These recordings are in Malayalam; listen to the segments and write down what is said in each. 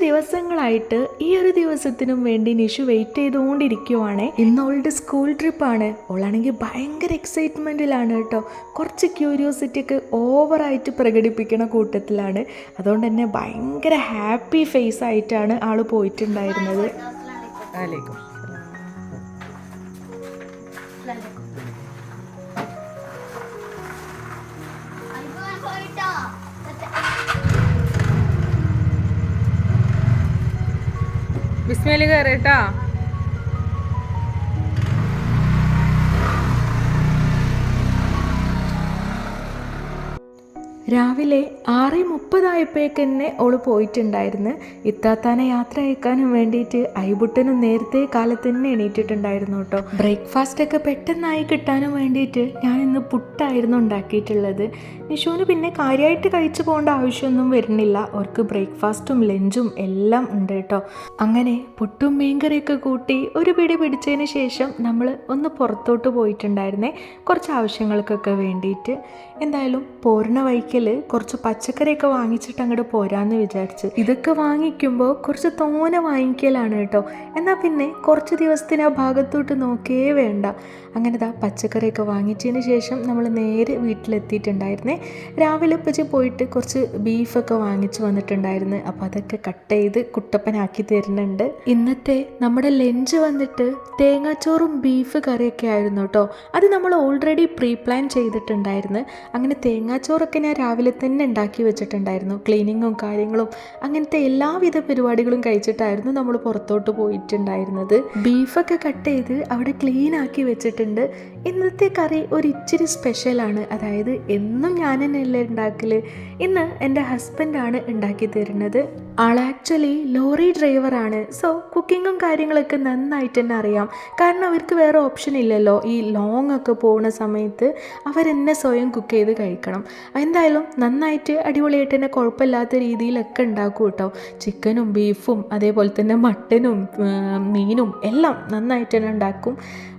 ദിവസങ്ങളായിട്ട് ഈ ഒരു ദിവസത്തിനും വേണ്ടി നിഷു വെയിറ്റ് ചെയ്തുകൊണ്ടിരിക്കുവാണ്. ഇന്ന് അവളുടെ സ്കൂൾ ട്രിപ്പാണ് അവളാണെങ്കിൽ ഭയങ്കര എക്സൈറ്റ്മെന്റിലാണ് കേട്ടോ. കുറച്ച് ക്യൂരിയോസിറ്റി ഒക്കെ ഓവറായിട്ട് പ്രകടിപ്പിക്കുന്ന കൂട്ടത്തിലാണ്. അതുകൊണ്ട് തന്നെ ഭയങ്കര ഹാപ്പി ഫേസ് ആയിട്ടാണ് ആൾ പോയിട്ടുണ്ടായിരുന്നത്. ബിസ്മേൽ കയറിട്ടാ രാവിലെ ആറ് മുപ്പതായപ്പോഴേക്ക് തന്നെ ഓൾ പോയിട്ടുണ്ടായിരുന്നു. ഇത്താത്താനെ യാത്ര അയക്കാനും വേണ്ടിയിട്ട് ഐബുട്ടനും നേരത്തെ കാലത്ത് തന്നെ എണീറ്റിട്ടുണ്ടായിരുന്നു കേട്ടോ. ബ്രേക്ക്ഫാസ്റ്റ് ഒക്കെ പെട്ടെന്നായി കിട്ടാനും വേണ്ടിയിട്ട് ഞാൻ ഇന്ന് പുട്ടായിരുന്നു ഉണ്ടാക്കിയിട്ടുള്ളത്. നിഷുവിന് പിന്നെ കാര്യമായിട്ട് കഴിച്ചു പോകേണ്ട ആവശ്യമൊന്നും വരുന്നില്ല. അവർക്ക് ബ്രേക്ക്ഫാസ്റ്റും ലഞ്ചും എല്ലാം ഉണ്ട് കേട്ടോ. അങ്ങനെ പുട്ടും മീൻകറിയൊക്കെ കൂട്ടി ഒരു പിടി പിടിച്ചതിന് ശേഷം നമ്മൾ ഒന്ന് പുറത്തോട്ട് പോയിട്ടുണ്ടായിരുന്നേ കുറച്ച് ആവശ്യങ്ങൾക്കൊക്കെ വേണ്ടിയിട്ട്. എന്തായാലും പോരുന്ന കുറച്ച് പച്ചക്കറിയൊക്കെ വാങ്ങിച്ചിട്ട് അങ്ങോട്ട് പോരാന്ന് വിചാരിച്ച്. ഇതൊക്കെ വാങ്ങിക്കുമ്പോൾ കുറച്ച് തോന വാങ്ങിക്കലാണ് കേട്ടോ. എന്നാൽ പിന്നെ കുറച്ച് ദിവസത്തിന് ആ ഭാഗത്തോട്ട് നോക്കേ വേണ്ട. അങ്ങനെ ദാ പച്ചക്കറിയൊക്കെ വാങ്ങിച്ചതിന് ശേഷം നമ്മൾ നേരെ വീട്ടിലെത്തിയിട്ടുണ്ടായിരുന്നേ. രാവിലെ ഉപ്പച്ചി പോയിട്ട് കുറച്ച് ബീഫൊക്കെ വാങ്ങിച്ചു വന്നിട്ടുണ്ടായിരുന്നു. അപ്പോൾ അതൊക്കെ കട്ട് ചെയ്ത് കുട്ടപ്പനാക്കി തരുന്നുണ്ട്. ഇന്നത്തെ നമ്മുടെ ലഞ്ച് വന്നിട്ട് തേങ്ങാച്ചോറും ബീഫ് കറിയൊക്കെ ആയിരുന്നു കേട്ടോ. അത് നമ്മൾ ഓൾറെഡി പ്രീ പ്ലാൻ ചെയ്തിട്ടുണ്ടായിരുന്നു. അങ്ങനെ തേങ്ങാച്ചോറൊക്കെ ഞാൻ രാവിലെ തന്നെ ഉണ്ടാക്കി വെച്ചിട്ടുണ്ടായിരുന്നു. ക്ലീനിങ്ങും കാര്യങ്ങളും അങ്ങനത്തെ എല്ലാവിധ പരിപാടികളും കഴിച്ചിട്ടായിരുന്നു നമ്മൾ പുറത്തോട്ട് പോയിട്ടുണ്ടായിരുന്നത്. ബീഫൊക്കെ കട്ട് ചെയ്ത് അവിടെ ക്ലീൻ ആക്കി വെച്ചിട്ടുണ്ട്. ഇന്നത്തെ കറി ഒരു ഇച്ചിരി സ്പെഷ്യലാണ് അതായത് എന്നും ഞാൻ തന്നെയല്ലേ ഉണ്ടാക്കൽ ഇന്ന് എന്റെ ഹസ്ബൻഡാണ് ഉണ്ടാക്കി തരുന്നത്. ആൾ ആക്ച്വലി ലോറി ഡ്രൈവറാണ് സോ കുക്കിങ്ങും കാര്യങ്ങളൊക്കെ നന്നായിട്ട് തന്നെ അറിയാം. കാരണം അവർക്ക് വേറെ ഓപ്ഷൻ ഇല്ലല്ലോ. ഈ ലോങ് ഒക്കെ പോകുന്ന സമയത്ത് അവരെന്നെ സ്വയം കുക്ക് ചെയ്ത് കഴിക്കണം. എന്തായാലും നന്നായിട്ട് അടിപൊളിയായിട്ട് തന്നെ കുഴപ്പമില്ലാത്ത രീതിയിലൊക്കെ ഉണ്ടാക്കും കേട്ടോ. ചിക്കനും ബീഫും അതേപോലെ തന്നെ മട്ടനും മീനും എല്ലാം നന്നായിട്ട് തന്നെ ഉണ്ടാക്കും.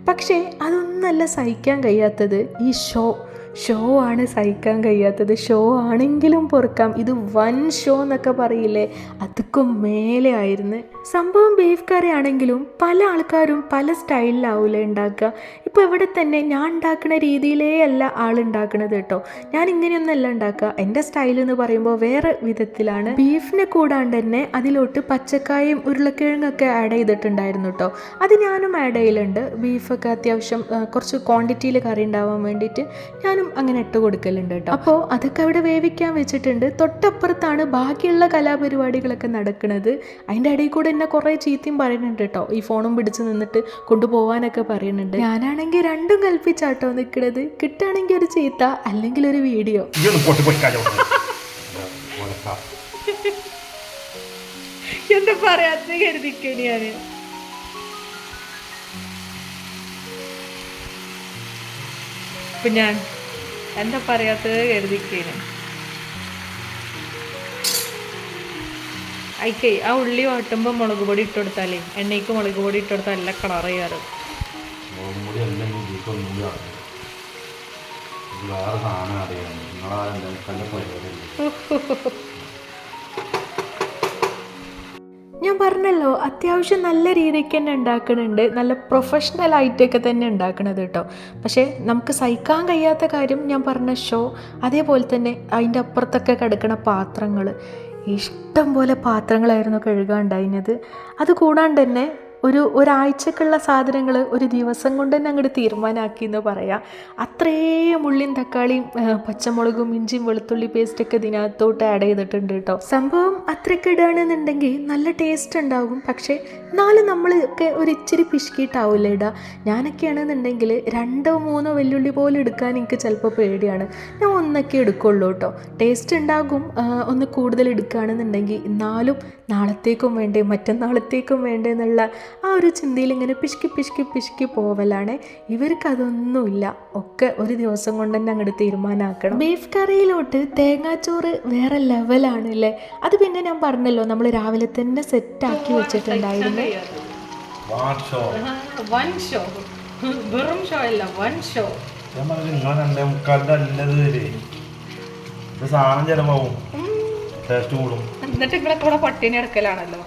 പക്ഷേ അതൊന്നല്ല സഹിക്കാൻ കഴിയാത്തത്. ഈ ഷോ ഷോ ആണ് സഹിക്കാൻ കഴിയാത്തത്. ഷോ ആണെങ്കിലും പൊറുക്കാം. ഇത് വൻ ഷോ എന്നൊക്കെ പറയില്ലേ? അതൊക്കെ മേലെ ആയിരുന്നു. സംഭവം ബീഫ് കറി ആണെങ്കിലും പല ആൾക്കാരും പല സ്റ്റൈലിലാവില്ല ഉണ്ടാക്കുക. ഇപ്പോൾ ഇവിടെ തന്നെ ഞാൻ ഉണ്ടാക്കുന്ന രീതിയിലേ അല്ല ആൾ ഉണ്ടാക്കുന്നത് കേട്ടോ. ഞാൻ ഇങ്ങനെയൊന്നല്ല ഉണ്ടാക്കുക. എന്റെ സ്റ്റൈൽ എന്ന് പറയുമ്പോൾ വേറെ വിധത്തിലാണ്. ബീഫിനെ കൂടാണ്ട് തന്നെ അതിലോട്ട് പച്ചക്കായും ഉരുളക്കിഴങ്ങൊക്കെ ആഡ് ചെയ്തിട്ടുണ്ടായിരുന്നു കേട്ടോ. അത് ഞാനും ആഡ് ചെയ്യലുണ്ട്. ബീഫൊക്കെ അത്യാവശ്യം കുറച്ച് ക്വാണ്ടിറ്റിയിൽ കറി ഉണ്ടാവാൻ വേണ്ടിയിട്ട് ഞാനും അങ്ങനെ ഇട്ട് കൊടുക്കലുണ്ട് കേട്ടോ. അപ്പോൾ അതൊക്കെ അവിടെ വേവിക്കാൻ വെച്ചിട്ടുണ്ട്. തൊട്ടപ്പുറത്താണ് ബാക്കിയുള്ള കലാപരിപാടികളൊക്കെ നടക്കുന്നത്. അതിന്റെ ഇടയിൽ കൂടെ എന്നെ കുറേ ചീത്തയും പറയുന്നുണ്ട് കേട്ടോ. ഈ ഫോണും പിടിച്ച് നിന്നിട്ട് കൊണ്ടുപോകാനൊക്കെ പറയുന്നുണ്ട്. ഞാനാണെങ്കിൽ രണ്ടും കൽപ്പിച്ചാട്ടോ നിൽക്കുന്നത്. കിട്ടുകയാണെങ്കിൽ ഒരു ചീത്ത അല്ലെങ്കിൽ ഒരു വീഡിയോ. എന്താ പറയാത്ത കരുതിക്കണി ഞാൻ. ഇപ്പൊ ഞാൻ എന്താ പറയാത്തത് എഴുതിക്കേന് അയക്കേ ആ ഉള്ളി വാട്ടുമ്പോൾ മുളക് പൊടി ഇട്ട് കൊടുത്താലേ എണ്ണയ്ക്ക് മുളക് പൊടി ഇട്ട് കൊടുത്താൽ നല്ല കളർ ചെയ്യാറ്. വേറെ സാധനം അറിയാം. നിങ്ങളാരെന്താ പരിപാടി ഞാൻ പറഞ്ഞല്ലോ അത്യാവശ്യം നല്ല രീതിക്ക് തന്നെ ഉണ്ടാക്കുന്നുണ്ട് നല്ല പ്രൊഫഷണൽ ആയിട്ടൊക്കെ തന്നെ ഉണ്ടാക്കണത് കേട്ടോ. പക്ഷേ നമുക്ക് സഹിക്കാൻ കഴിയാത്ത കാര്യം ഞാൻ പറഞ്ഞ ഷോ അതേപോലെ തന്നെ അതിന്റെ അപ്പുറത്തൊക്കെ കിടക്കുന്ന പാത്രങ്ങൾ ഇഷ്ടം പോലെ പാത്രങ്ങളായിരുന്നു കഴുകാണ്ടായിരുന്നത് അത് കൂടാണ്ട് തന്നെ ഒരു ഒരാഴ്ചക്കുള്ള സാധനങ്ങൾ ഒരു ദിവസം കൊണ്ട് തന്നെ അങ്ങോട്ട് തീരുമാനമാക്കി എന്ന് പറയാം. അത്രയും ഉള്ളിയും തക്കാളിയും പച്ചമുളകും ഇഞ്ചിയും വെളുത്തുള്ളി പേസ്റ്റൊക്കെ ഇതിനകത്തോട്ട് ആഡ് ചെയ്തിട്ടുണ്ട് കേട്ടോ സംഭവം അത്രയ്ക്ക് ഇടുകയാണെന്നുണ്ടെങ്കിൽ നല്ല ടേസ്റ്റ് ഉണ്ടാകും പക്ഷേ എന്നാലും നമ്മളൊക്കെ ഒരു ഇച്ചിരി പിശുക്കിയിട്ടാവില്ല ഇടുക ഞാനൊക്കെയാണെന്നുണ്ടെങ്കിൽ രണ്ടോ മൂന്നോ വെല്ലുള്ളി പോലെ എടുക്കാൻ എനിക്ക് ചിലപ്പോൾ പേടിയാണ്. ഞാൻ ഒന്നൊക്കെ എടുക്കുള്ളൂ കേട്ടോ ടേസ്റ്റ് ഉണ്ടാകും ഒന്ന് കൂടുതൽ എടുക്കുകയാണെന്നുണ്ടെങ്കിൽ എന്നാലും നാളത്തേക്കും വേണ്ടേ മറ്റന്നാളത്തേക്കും വേണ്ടേ എന്നുള്ള ആ ഒരു ചിന്തയിൽ ഇങ്ങനെ പിഷ്കി പിഷ്കി പിഷ്കി പോവലാണ്. ഇവർക്ക് അതൊന്നുമില്ല. ഒക്കെ ഒരു ദിവസം കൊണ്ട് തന്നെ അങ്ങോട്ട് തീരുമാനമാക്കണം ബീഫ് കറിയിലോട്ട് തേങ്ങാച്ചോറ് വേറെ ലെവലാണ് അല്ലേ അത് പിന്നെ ഞാൻ പറഞ്ഞല്ലോ നമ്മൾ രാവിലെ തന്നെ സെറ്റാക്കി വെച്ചിട്ടുണ്ടായിരുന്നു. വാട്ട് ഷോ വൺ ഷോ വെറും ഷോ അല്ല വൺ ഷോ ഞാൻ പറഞ്ഞു നിങ്ങൾ രണ്ടേ മുക്കാലിന്റെ അല്ലത് വരെ. സാധനം ചിലവാകും. ടേസ്റ്റ് കൂടും. എന്നിട്ട് ഇവിടെ കൂടെ പട്ടിണി എടുക്കലാണല്ലോ.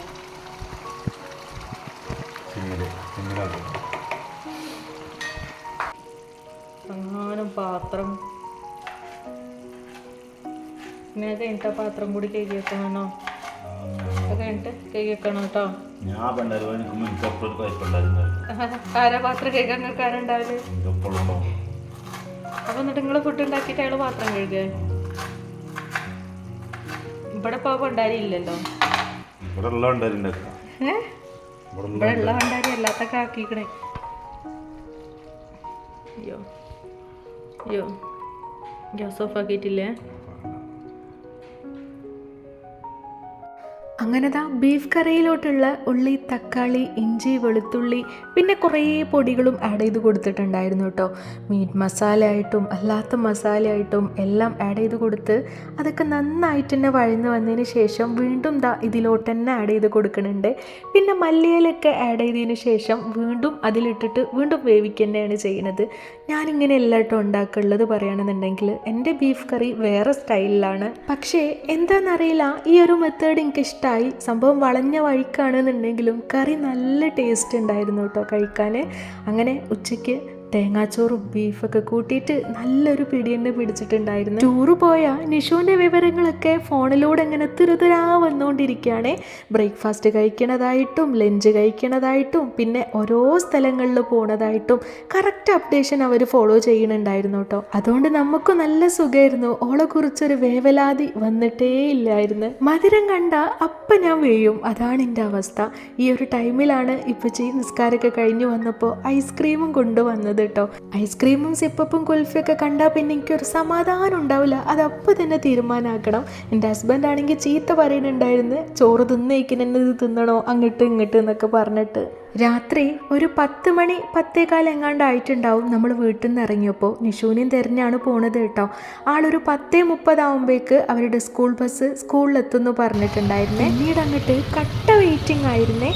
അങ്ങാനും പാത്രം. അത് കഴിഞ്ഞിട്ട് പാത്രം കൂടി കഴുകി വെക്കണോ കഴിഞ്ഞിട്ട് കഴുകി കേട്ടോ ആരാ പാത്രം കഴുകാൻ അപ്പൊ എന്നിട്ട് നിങ്ങൾ ഫുഡ് ഉണ്ടാക്കിയിട്ട് അയാൾ പാത്രം കഴുകുക ഇവിടെ ഇപ്പോൾ ഭണ്ടാരി ഇല്ലല്ലോ ഇവിടെ ഉള്ള കൊണ്ടാരി ഇവിടെ ഉള്ള ഭണ്ടാരി അല്ലാത്തൊക്കെ ആക്കിക്കണേ. അയ്യോ. അയ്യോ. ഗ്യാസ് ഓഫ് ആക്കിയിട്ടില്ലേ? അങ്ങനെതാ ബീഫ് കറിയിലോട്ടുള്ള ഉള്ളി തക്കാളി ഇഞ്ചി വെളുത്തുള്ളി പിന്നെ കുറേ പൊടികളും ആഡ് ചെയ്ത് കൊടുത്തിട്ടുണ്ടായിരുന്നു കേട്ടോ മീറ്റ് മസാല ആയിട്ടും അല്ലാത്ത മസാല ആയിട്ടും എല്ലാം ആഡ് ചെയ്ത് കൊടുത്ത് അതൊക്കെ നന്നായിട്ട് തന്നെ വഴന്ന് വന്നതിന് ശേഷം വീണ്ടും ദാ ഇതിലോട്ട് തന്നെ ആഡ് ചെയ്ത് കൊടുക്കുന്നുണ്ട് പിന്നെ മല്ലിയിലൊക്കെ ആഡ് ചെയ്തതിന് ശേഷം വീണ്ടും അതിലിട്ടിട്ട് വീണ്ടും വേവിക്കുന്നതാണ് ചെയ്യുന്നത് ഞാനിങ്ങനെ എല്ലായിട്ടും ഉണ്ടാക്കുള്ളത് പറയുകയാണെന്നുണ്ടെങ്കിൽ എന്റെ ബീഫ് കറി വേറെ സ്റ്റൈലിലാണ് പക്ഷേ എന്താണെന്നറിയില്ല ഈ ഒരു മെത്തേഡ് എനിക്ക് ഇഷ്ടമായി സംഭവം വളഞ്ഞ വഴിക്കാണെന്നുണ്ടെങ്കിലും കറി നല്ല ടേസ്റ്റ് ഉണ്ടായിരുന്നു കേട്ടോ കഴിക്കാൻ അങ്ങനെ ഉച്ചയ്ക്ക് തേങ്ങാച്ചോറും ബീഫൊക്കെ കൂട്ടിയിട്ട് നല്ലൊരു പിടി തന്നെ പിടിച്ചിട്ടുണ്ടായിരുന്നു. ടൂറ് പോയ നിഷുവിന്റെ വിവരങ്ങളൊക്കെ ഫോണിലൂടെ ഇങ്ങനെ തിരുതിരാ വന്നുകൊണ്ടിരിക്കുകയാണ് ബ്രേക്ക്ഫാസ്റ്റ് കഴിക്കണതായിട്ടും ലഞ്ച് കഴിക്കണതായിട്ടും പിന്നെ ഓരോ സ്ഥലങ്ങളിൽ പോണതായിട്ടും കറക്റ്റ് അപ്ഡേഷൻ അവർ ഫോളോ ചെയ്യണുണ്ടായിരുന്നു കേട്ടോ. അതുകൊണ്ട് നമുക്ക് നല്ല സുഖമായിരുന്നു ഓളെ കുറിച്ചൊരു വേവലാതി വന്നിട്ടേ ഇല്ലായിരുന്നു. മധുരം കണ്ട അപ്പം ഞാൻ വീഴും. അതാണ് എന്റെ അവസ്ഥ. ഈ ഒരു ടൈമിലാണ് ഇപ്പം ചെയ്യുന്ന നിസ്കാരമൊക്കെ കഴിഞ്ഞു വന്നപ്പോൾ ഐസ്ക്രീമും കൊണ്ടുവന്നത്. കേട്ടോ. ഐസ്ക്രീമും സിപ്പപ്പും കുൽഫിയൊക്കെ കണ്ടാൽ പിന്നെ എനിക്കൊരു സമാധാനം ഉണ്ടാവില്ല. അത് അപ്പോൾ തന്നെ തീരുമാനമാക്കണം എന്റെ ഹസ്ബൻഡ് ആണെങ്കിൽ ചീത്ത പറയുന്നുണ്ടായിരുന്നു. ചോറ് തിന്നേക്കിനെന്നത് തിന്നണോ? അങ്ങോട്ട് ഇങ്ങോട്ട് എന്നൊക്കെ പറഞ്ഞിട്ട്. രാത്രി ഒരു പത്ത് മണി പത്തേകാൽ എങ്ങാണ്ടായിട്ടുണ്ടാവും നമ്മൾ വീട്ടിൽ നിന്ന് ഇറങ്ങിയപ്പോൾ. നിഷൂനെയും തിരഞ്ഞാണ് പോണത് കേട്ടോ. ആളൊരു പത്തേ മുപ്പതാവുമ്പോഴേക്ക് അവരുടെ സ്കൂൾ ബസ് സ്കൂളിലെത്തുന്നു പറഞ്ഞിട്ടുണ്ടായിരുന്നേ. പിന്നീട് അങ്ങോട്ട് കട്ട വെയിറ്റിംഗ് ആയിരുന്നേ.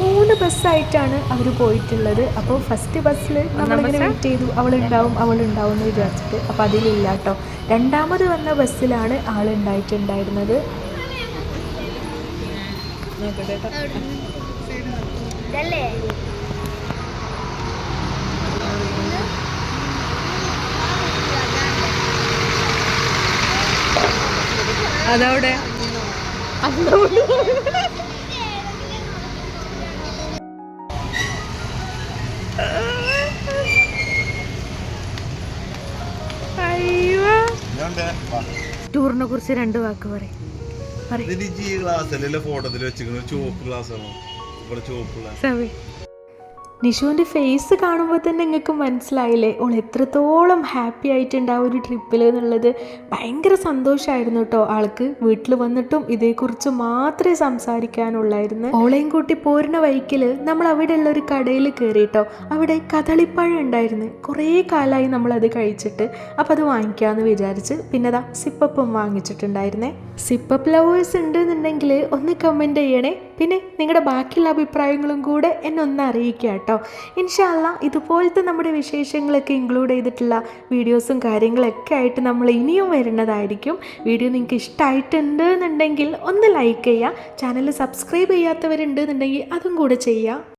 മൂന്ന് ബസ്സായിട്ടാണ് അവർ പോയിട്ടുള്ളത്. അപ്പോൾ ഫസ്റ്റ് ബസ്സിൽ നമ്മളിങ്ങനെ വെയിറ്റ് ചെയ്തു. അവളുണ്ടാവും അവളുണ്ടാവും എന്ന് വിചാരിച്ചിട്ട്. അപ്പോൾ അതിലില്ല കേട്ടോ. രണ്ടാമത് വന്ന ബസ്സിലാണ് ആളുണ്ടായിട്ടുണ്ടായിരുന്നത്. നോക്കട്ടെ കേട്ടോ. അതവിടെ? അയ്യോ. ടൂറിനെ കുറിച്ച് രണ്ട് വാക്ക് പറയും. ഫോട്ടോത്തിൽ വെച്ചിരിക്കുന്നത്? ചുവപ്പ് ഗ്ലാസ് ആണോ? നിഷുവിന്റെ ഫേസ് കാണുമ്പോൾ തന്നെ നിങ്ങൾക്ക് മനസ്സിലായില്ലേ? ഓൾ എത്രത്തോളം ഹാപ്പി ആയിട്ടുണ്ട് ആ ഒരു ട്രിപ്പിൽ എന്നുള്ളത്. ഭയങ്കര സന്തോഷമായിരുന്നു കേട്ടോ ആൾക്ക്. വീട്ടിൽ വന്നിട്ടും ഇതേക്കുറിച്ച് മാത്രമേ സംസാരിക്കാനുള്ളായിരുന്നു. ഓളെയും കൂട്ടി പോരുന്ന വഴിക്കിൽ നമ്മൾ അവിടെയുള്ള ഒരു കടയിൽ കയറിയിട്ടോ അവിടെ കദളിപ്പഴം ഉണ്ടായിരുന്നു. കുറേ കാലമായി നമ്മളത് കഴിച്ചിട്ട്. അപ്പോൾ അത് വാങ്ങിക്കാമെന്ന് വിചാരിച്ച് പിന്നെ അതാ സിപ്പപ്പും വാങ്ങിച്ചിട്ടുണ്ടായിരുന്നേ. സിപ്പപ്പ് ലവേഴ്സ് ഉണ്ടെന്നുണ്ടെങ്കിൽ ഒന്ന് കമന്റ് ചെയ്യണേ. പിന്നെ നിങ്ങളുടെ ബാക്കിയുള്ള അഭിപ്രായങ്ങളും കൂടെ എന്നെ ഒന്ന് അറിയിക്കുക കേട്ടോ. ഇൻഷാല്ല ഇതുപോലത്തെ നമ്മുടെ വിശേഷങ്ങളൊക്കെ ഇൻക്ലൂഡ് ചെയ്തിട്ടുള്ള വീഡിയോസും കാര്യങ്ങളൊക്കെ ആയിട്ട് നമ്മൾ ഇനിയും വരുന്നതായിരിക്കും. വീഡിയോ നിങ്ങൾക്ക് ഇഷ്ടമായിട്ടുണ്ട് എന്നുണ്ടെങ്കിൽ ഒന്ന് ലൈക്ക് ചെയ്യുക. ചാനൽ സബ്സ്ക്രൈബ് ചെയ്യാത്തവരുണ്ട് എന്നുണ്ടെങ്കിൽ അതും കൂടെ ചെയ്യുക.